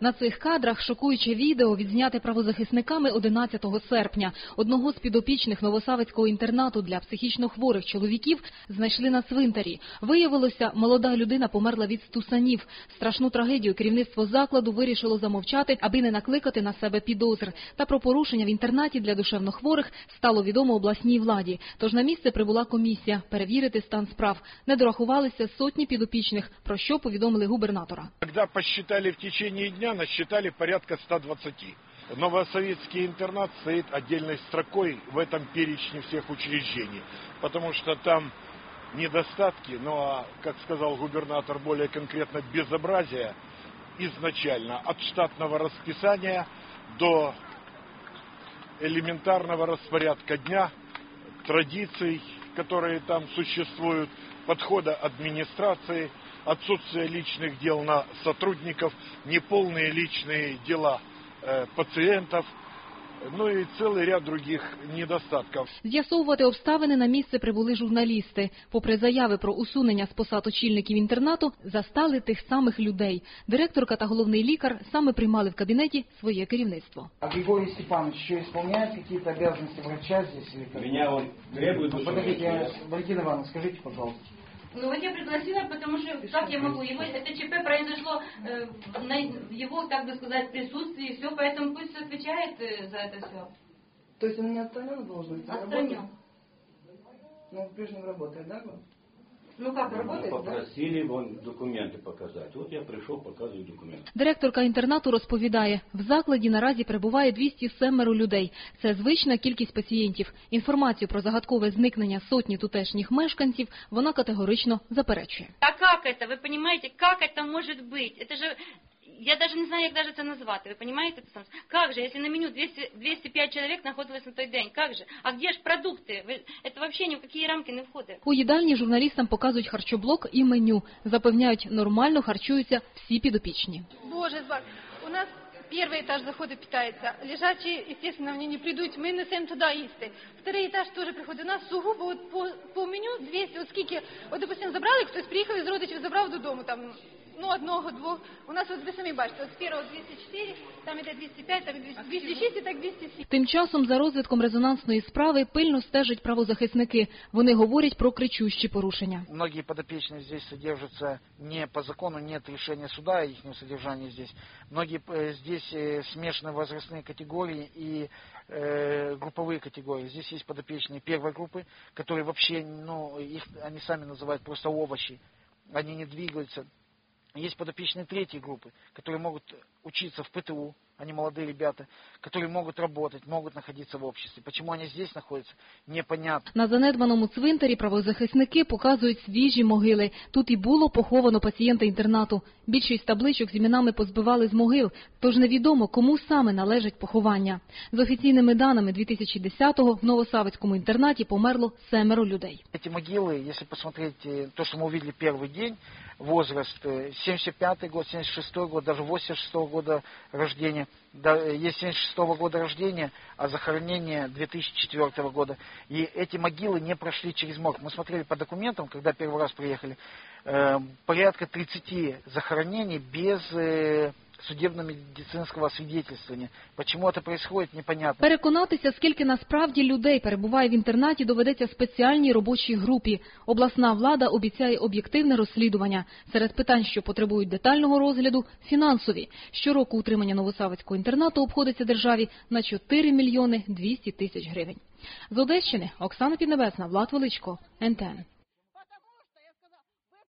На цих кадрах шокуюче відео відзняте правозахисниками 11 серпня. Одного з підопічних Новосавицького інтернату для психічно хворих чоловіків знайшли на цвинтарі. Виявилося, молода людина померла від стусанів. Страшну трагедію керівництво закладу вирішило замовчати, аби не накликати на себе підозр. Та про порушення в інтернаті для душевнохворих стало відомо обласній владі. Тож на місце прибула комісія перевірити стан справ. Не дорахувалися сотні підопічних, про що повідомили губернатора. Когда посчитали в течение дня, насчитали порядка 120. Новосоветский интернат стоит отдельной строкой в этом перечне всех учреждений, потому что там недостатки, ну а, как сказал губернатор, более конкретно безобразие изначально от штатного расписания до элементарного распорядка дня, традиций, которые там существуют, подхода администрации, отсутствие личных дел на сотрудников, неполные личные дела э, пациентов, ну и целый ряд других недостатков. З'ясовувати обставини на місце прибули журналісти. Попри заяви про усунення з посад очільників інтернату, застали тих самих людей. Директорка та головний лікар саме приймали в кабінеті своє керівництво. А Григорий Степанович еще исполняет какие-то обязанности врача здесь? Меня он требует Ну. Подождите, Валентина Ивановна, скажите, пожалуйста. Ну вот я пригласила, потому что как я могу? Его это ЧП произошло э, на его, так бы сказать, присутствии, все, поэтому пусть отвечает э, за это все. То есть он не отстранен от должности? Отстранен. Но он прежнем работает, да? Глеб? Ну как, Мы работает, да? попросили вон документы показать. Вот я пришел, показываю документы. Директорка інтернату розповідає, в закладі наразі перебуває 207 людей. Це звична кількість пацієнтів. Інформацію про загадкове зникнення сотні тутешніх мешканців вона категорично заперечує. А как это? Вы понимаете, как это может быть? Это же я даже не знаю, як даже це назвати. Ви понимаете? Как же, если на меню 200, 205 чоловік знаходилось на той день? Как же? А где ж продукти? Ви, это вообще ни в какие рамки не входить. У їдальні журналістам показують харчоблок і меню. Запевняють, нормально харчуються всі підопічні. Боже, збар. У нас перший етаж заходу питається. Лежачі, естественно, вони не прийдуть, ми несемо туди їсти. Второй етаж теж приходить. У нас сугубо от по, по меню 200, от скільки, от, допустим, забрали, хтось приїхав із родичів, забрав додому, там, ну, одного, двох. У нас, от ви самі бачите, от з першого 204, там іде 205, там іде 206 і так 207. Тим часом за розвитком резонансної справи пильно стежать правозахисники. Вони говорять про кричущі порушення. Многие подопечные здесь содержатся не по закону, нет решения суда о их содержании здесь. Многие э, здесь э, смешаны возрастные категории и э, групповые категории. Здесь есть подопечные первой группы, которые вообще, ну, их они сами называют просто овощи. Они не двигаются. Есть подопечные третьей группы, которые могут учиться в ПТУ, они молодые ребята, которые могут работать, могут находиться в обществе. Почему они здесь находятся, непонятно. На занедбаному цвинтарі правозахисники показують свіжі могили. Тут і було поховано пацієнта інтернату. Більшість табличок з іменами позбивали з могил, тож невідомо, кому саме належить поховання. З офіційними даними 2010-го в Новосавицькому інтернаті померло семеро людей. Эти могилы, если посмотреть э, то, что мы увидели первый день, возраст э, 75 год, 76 год, даже 86 года рождения, э, есть 76 года рождения, а захоронение 2004 года. И эти могилы не прошли через морг. Мы смотрели по документам, когда первый раз приехали, э, порядка 30 захоронений без э, судебно-медицинского освидетельствования. Почему это происходит, непонятно. Переконатися, скільки насправді людей перебуває в інтернаті, доведеться спеціальній робочій групі. Обласна влада обіцяє об'єктивне розслідування. Серед питань, що потребують детального розгляду – фінансові. Щороку утримання Новосавицького інтернату обходиться державі на 4 мільйони 200 тисяч гривень. З Одещини Оксана Піднебесна, Влад Величко, НТН.